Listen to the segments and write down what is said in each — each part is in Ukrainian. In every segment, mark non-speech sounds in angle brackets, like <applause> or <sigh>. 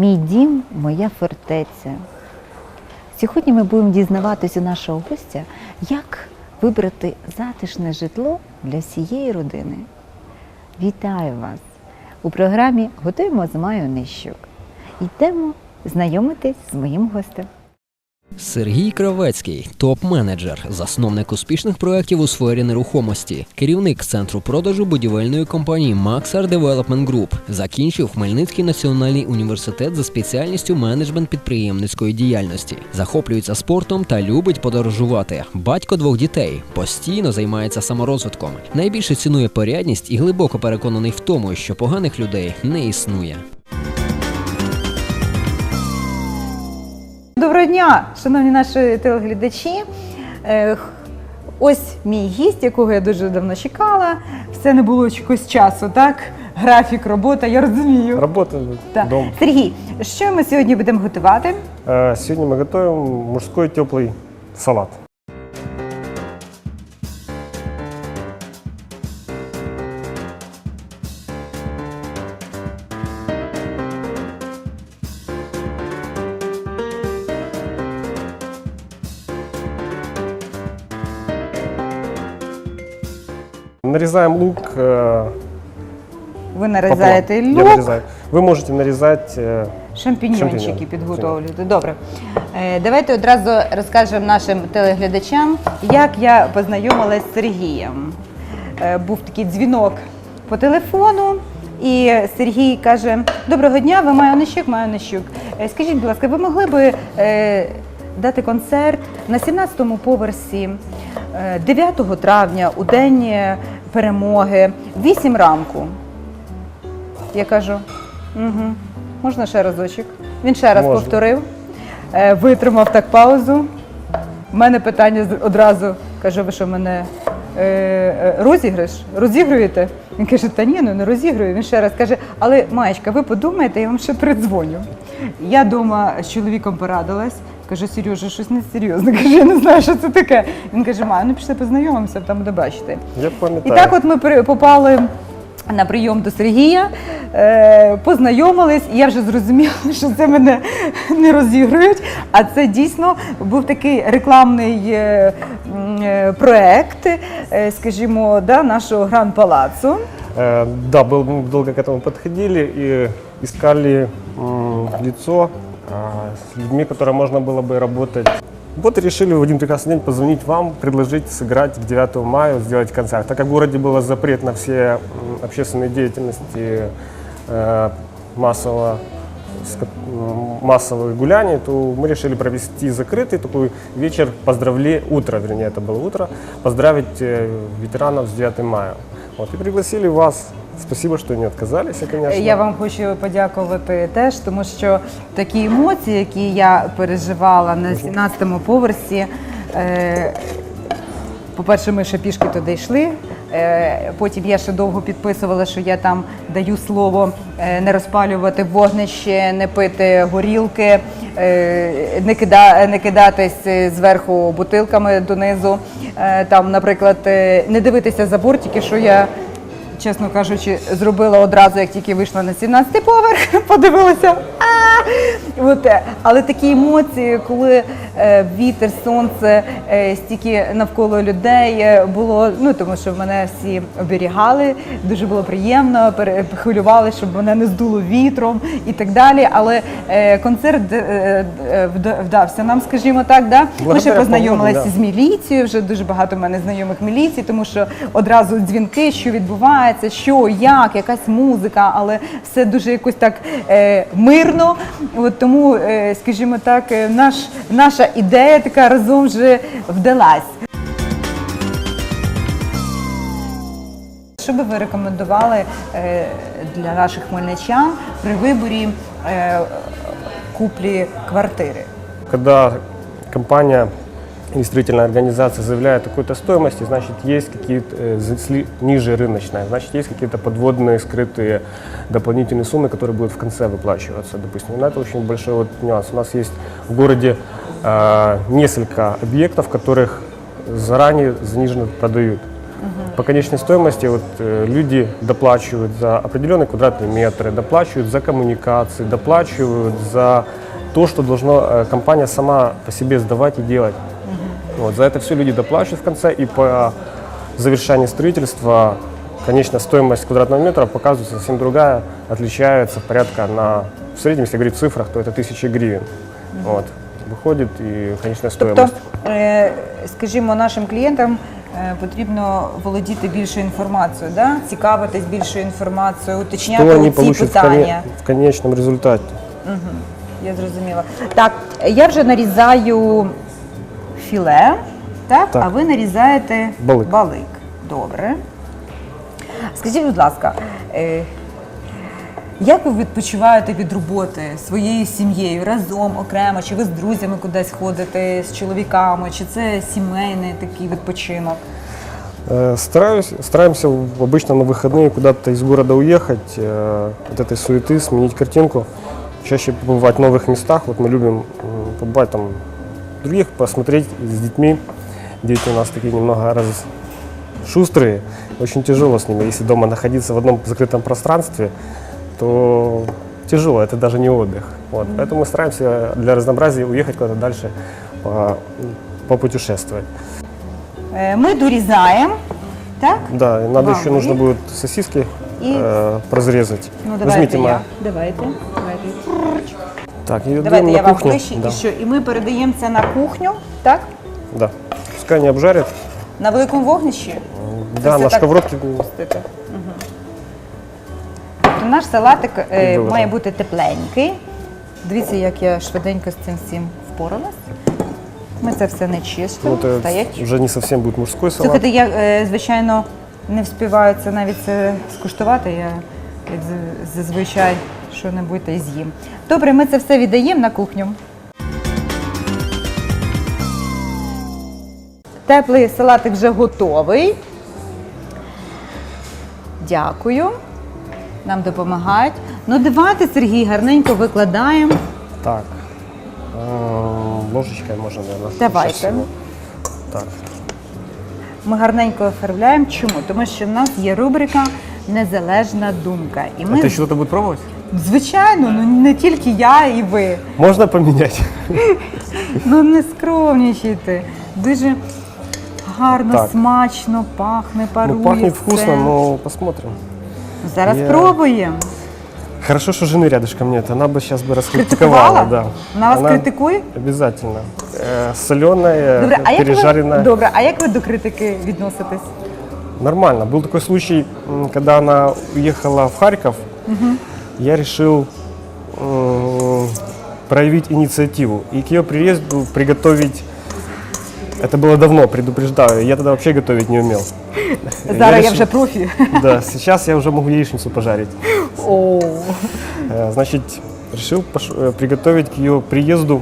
Мій дім моя фортеця. Сьогодні ми будемо дізнаватися у нашого гостя, як вибрати затишне житло для всієї родини. Вітаю вас! У програмі Готуємо з Маю Нищук. Йдемо знайомитись з моїм гостем. Сергій Кравецький, топ-менеджер, засновник успішних проєктів у сфері нерухомості, керівник центру продажу будівельної компанії Maxar Development Group. Закінчив Хмельницький національний університет за спеціальністю менеджмент підприємницької діяльності. Захоплюється спортом та любить подорожувати. Батько двох дітей постійно займається саморозвитком. Найбільше цінує порядність і глибоко переконаний в тому, що поганих людей не існує. Доброго дня, шановні наші телеглядачі. Е, х- Ось мій гість, якого я дуже давно чекала. Все не було чогось часу, так? Графік, робота, я розумію. Работа, Так. дом. Сергій, що ми сьогодні будемо готувати? Э, Сегодня мы готовим мужской теплый салат. Нарезаем лук. э, Ви пополам. нарізаєте Я лук, нарезаю. Вы можете нарезать э, шампіньйончики Шампіньйони. підготовлюєте. Добре. Е, Давайте одразу розкажемо нашим телеглядачам, як я познайомилась з Сергієм. Е, Був такий дзвінок по телефону. І Сергій каже: Доброго дня, ви Майонищук, Майонищук. Е, Скажіть, будь ласка, ви могли би е, дати концерт на 17-му поверсі е, 9 травня у день е, перемоги, 8 ранку. Я кажу, угу. можна ще разочок. Він ще раз Можна. повторив, е, витримав так паузу. У мене питання одразу. Кажу, ви що мене е, е, розіграш? Розігруєте? Він каже, та ні, ну не розігрую. Він ще раз каже, але Маєчка, ви подумайте, я вам ще придзвоню. Я вдома з чоловіком порадилась. Кажу, Сережа, щось несерйозне. Каже, я не знаю, що це таке. Він каже, Маю, ну пішли познайомимося, там буде бачити. Я І пам'ятаю. так от ми при- попали на прийом до Сергія, е, познайомились, і я вже зрозуміла, що це мене не розігрують. А це дійсно був такий рекламний е, м, е, проект, е, скажімо, да, нашого гран палацу. Э, Да, был, мы долго к этому подходили и искали м, лицо а, с людьми, которые можно было бы работать. Вот и решили в один прекрасный день позвонить вам, предложить сыграть к 9 мая, сделать концерт. Так как в городе был запрет на все общественные деятельности э, массового массовых гуляний, то мы решили провести закрытый такой вечер поздравле утро, вернее, это было утро, поздравить э, ветеранов с 9 мая. Вот, и пригласили вас. Спасибо, что не отказались, конечно. Я вам хочу подякувати теж, тому що такі емоції, які я переживала на 17-му поверсі. Е, по-перше, ми ще пішки туди йшли. Е, Потім я ще довго підписувала, що я там даю слово е, не розпалювати вогнище, не пити горілки, не, кида, не кидатись зверху бутилками донизу. Там, наприклад, не дивитися за бортики, що я чесно кажучи, зробила одразу, як тільки вийшла на 17 поверх, <laughs> подивилася. «А!» <laughs> От, е, але такі емоції, коли е, вітер, сонце, е, стільки навколо людей було. Ну тому що мене всі оберігали, дуже було приємно, хвилювали, щоб мене не здуло вітром і так далі. Але е, концерт вдався нам, скажімо так. Да? Ми ще познайомилися з міліцією, вже дуже багато в мене знайомих міліції, тому що одразу дзвінки, що відбувається, що, як, якась музика, але все дуже якось так е, мирно. От тому, е, скажімо так, е, наш, наша ідея така разом вже вдалась. Що би ви рекомендували е, для наших хмельничан при виборі куплі квартири? Когда компания или строительная организация заявляет о какой-то стоимости, значит, есть какие-то э, ниже рыночная, значит, есть какие-то подводные, скрытые дополнительные суммы, которые будут в конце выплачиваться, допустим. Но это очень большой вот нюанс. У нас есть в городе э, несколько объектов, которых заранее заниженно продают. По конечной стоимости вот, э, люди доплачивают за определенные квадратные метры, доплачивают за коммуникации, доплачивают за то, что должна э, компания сама по себе сдавать и делать. Вот, за это все люди доплачивают в конце, и по завершении строительства конечная стоимость квадратного метра показывается совсем другая, отличается порядка на, в среднем, если говорить в цифрах, то это тысячи гривен. Вот, выходит и конечная Тобто, стоимость. е, скажімо, нашим клієнтам е, потрібно володіти більшою інформацією, да? цікавитись більшою інформацією, Что уточняти они ці получат в, питання. коне- в конечном результате. Я зрозуміла. Так, я вже нарізаю філе, так? Так. а ви нарізаєте Балик. Добре. Скажіть, будь ласка, е, як ви відпочиваєте від роботи своєю сім'єю разом, окремо, чи ви з друзями кудись ходите, з чоловіками, чи це сімейний такий відпочинок? Э, Стараюсь, стараемся в- обычно на выходные куда-то из города уехать, э, от этой суеты, сменить картинку, чаще побывать в новых местах. Вот мы любим м, побывать там в других, посмотреть с детьми. Дети у нас такие немного раз шустрые, очень тяжело с ними. Если дома находиться в одном закрытом пространстве, то тяжело, это даже не отдых. Вот. Поэтому мы стараемся для разнообразия уехать куда-то дальше, по- попутешествовать. Е, Ми дорізаємо, так? Да, и надо Вау, еще нужно будет сосиски и- э, разрезать. Ну, давайте Возьмите я. моя. Давайте. давайте. Так, и Давайте я на вам кухню. ближче да. і що? І ми передаємо це на кухню, так? да. Пускай не обжарят. На великому вогнищі. Да, на так сковородке. пустити. Мгм. Тобто наш салатик е, Добре. має бути тепленький. Дивіться, як я швиденько з цим всім впоралась. Ми це все не чистимо. Ну, это Стоять. уже не совсем будет мужской салат. Слухайте, я, е, звичайно, не вспіваю це навіть це скуштувати. Я як з- зазвичай що-небудь та й з'їм. Добре, ми це все віддаємо на кухню. Теплий салатик вже готовий. Дякую. Нам допомагають. Ну, давайте, Сергій, гарненько викладаємо. Так. Э, Ложечкой можно, наверное. Давайте. Так. Ми гарненько оформляємо. Чому? Тому що в нас є рубрика Незалежна думка. І ми, Это еще кто-то будет пробовать? звичайно, ну не тільки я і ви. Можно поменять? Ну не скромнічайте. Дуже гарно, Так. смачно, пахне, парує. Ну, пахнет все. вкусно, но посмотрим. Зараз Я- пробуємо. Хорошо, что жены рядышком нет. Она бы сейчас бы раскритиковала. Критикувала? Да. Вона вас Она критикує? Обязательно. Э, соленая, Добре, а як ви, пережаренная. добре, а як ви до критики відноситесь? Нормально. Был такой случай, м, когда она уехала в Харьков. Я решил м, проявить инициативу и к ее приезду приготовить. Это было давно, предупреждаю. Я тогда вообще готовить не умел. <laughs> Зараз я, решил- вже профі. Да, сейчас я уже могу яичницу пожарить. О, Э, Значит, решил пош- э, приготовить к ее приезду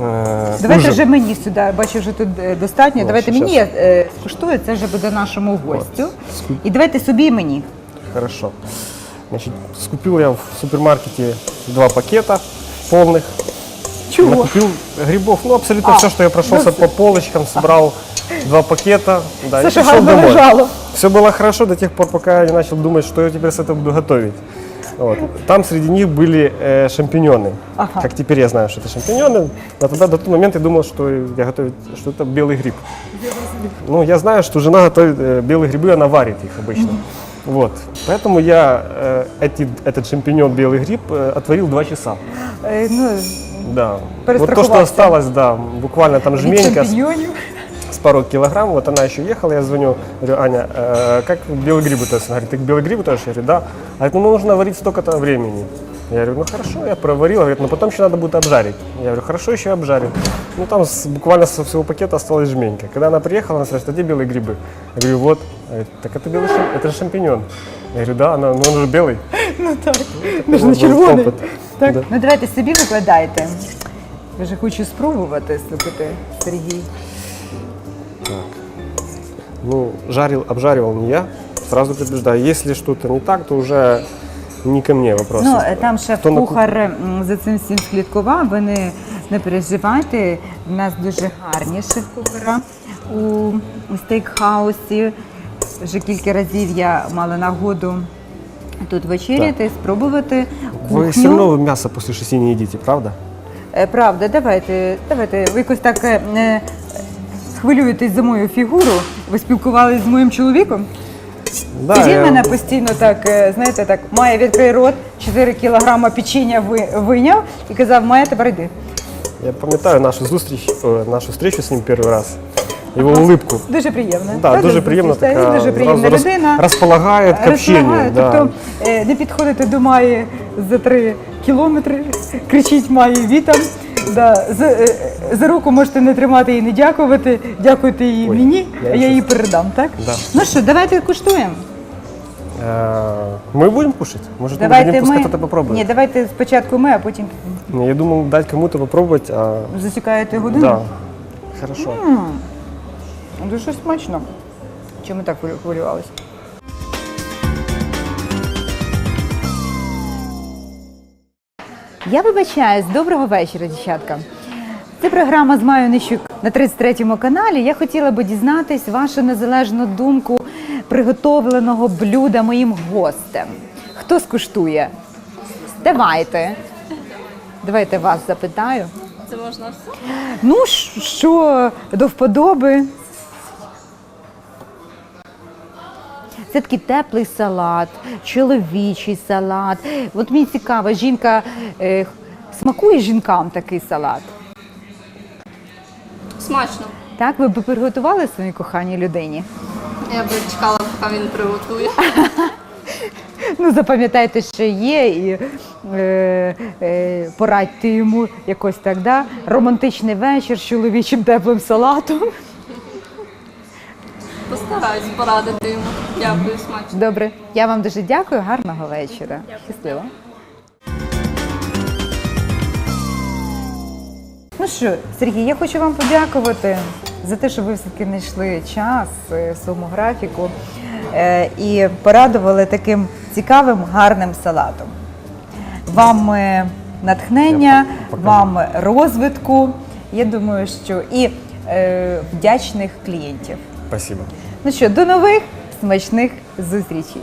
э, Давайте ужин. вже мені сюди, бачу, вже тут е, достатньо. О, давайте щас. мені я е, скуштую, це вже буде нашому гостю. І давайте собі і мені. Хорошо. Значит, скупил я в супермаркете два пакета полных. Чого? Накупил грибов, ну абсолютно А, все, что я прошелся по полочкам, собрал два пакета. Да, Все, и пришел домой. Все было хорошо до тех пор, пока я не начал думать, что я теперь с этого буду готовить. Вот. Там среди них были э, шампиньоны. Ага. Как теперь я знаю, что это шампиньоны. А тогда до того момента я думал, что я готовлю, что это белый гриб. Ну, я знаю, что жена готовит э, белые грибы, она варит их обычно. Вот. Поэтому я э, эти, этот шампиньон белый гриб э, отварил два часа. Е, ну, Да. Вот то, Перестраховался. что осталось, да, буквально там від жменька с, шампіньонів. с пару килограмм. Вот она еще ехала, я звоню, говорю, Аня, э, как белый гриб готовится? Она говорит, ты белый гриб готовишь? Я говорю, да. Говорит, ну нужно варить столько-то времени. Я говорю, ну хорошо, я проварил. Говорит, ну потом еще надо будет обжарить. Я говорю, хорошо, еще обжарю. Ну там с- буквально со всего пакета осталась жменька. Когда она приехала, она спрашивает, а где белые грибы? Я говорю, вот. Говорит, так это белый шам- это же шампиньон. Я говорю, да, она, ну он же белый. Ну так. Это Ми ж был не червоний. опыт. Так. Да. Ну давайте собі викладайте. Я вже хочу спробувати, слухайте, Сергій. Ну, жарил, обжаривал не я. Сразу предупреждаю, если что-то не так, то уже не ко мне вопрос. Ну, е, там Хто на шеф-кухар м, за цим всім слідкував, ви не, не переживайте. У нас дуже гарні шеф-кухара. у стейкхаусі. Вже кілька разів я мала нагоду тут вечеряти, спробувати Вы все кухню. равно мясо после шести не едите, правда? Е, Правда, давайте, давайте. Ви якось так е, е, хвилюєтесь за мою фігуру. Ви спілкувалися з моїм чоловіком? Да, І він я- мене постійно так, е, знаєте, так, має відкрий рот, 4 кілограма печення ви- вийняв і казав, Майя, тепер йди. Я пам'ятаю нашу зустріч, э, нашу встречу с ним первый раз. Его улыбку. Дуже приємно. Да, Правда, дуже приємна зустріч? така, дуже приємна зразу роз- людина. розполагає к общению, Розполагає, да. Тобто е, не підходити до Маї за три кілометри, кричіть Маї вітам. Да, за, е, за руку можете не тримати і не дякувати. Дякуйте її Ой, мені, я а я щас- її передам, так? Да. Ну що, давайте куштуємо. Э, Мы будем кушать? Может, мы Давайте дадим, пускай ми... кто-то попробует? Ні, давайте спочатку ми, а потім Не, Я думал дать кому-то попробовать, а... засікаєте годину. Да. Хорошо. Дуже смачно. Чому так хвилю- хвилювалися? Я вибачаюсь, доброго вечора, дівчатка. Це програма з Маю Нищук на 33-му каналі. Я хотіла би дізнатись вашу незалежну думку приготовленого блюда моїм гостем. Хто скуштує? Давайте. Давайте вас запитаю. Це можна все? Ну, що до вподоби? Це такий теплий салат, чоловічий салат. От мені цікаво, жінка е, смакує жінкам такий салат. Смачно. Так, ви б приготували своїй коханій людині? Я би чекала, поки він приготує. <laughs> Ну, запам'ятайте, що є, і е, е, порадьте йому якось так, да? романтичний вечір з чоловічим теплим салатом. Постараюсь порадити йому. Дякую, смачно. Добре, я вам дуже дякую, гарного вечора. Щасливо. Ну що, Сергій, я хочу вам подякувати за те, що ви все-таки знайшли час е, в своєму графіку е, і порадували таким цікавим, гарним салатом. Вам е, натхнення, вам розвитку. Я думаю, що і вдячних клієнтів. Спасибо. Ну що, до нових смачних зустрічей!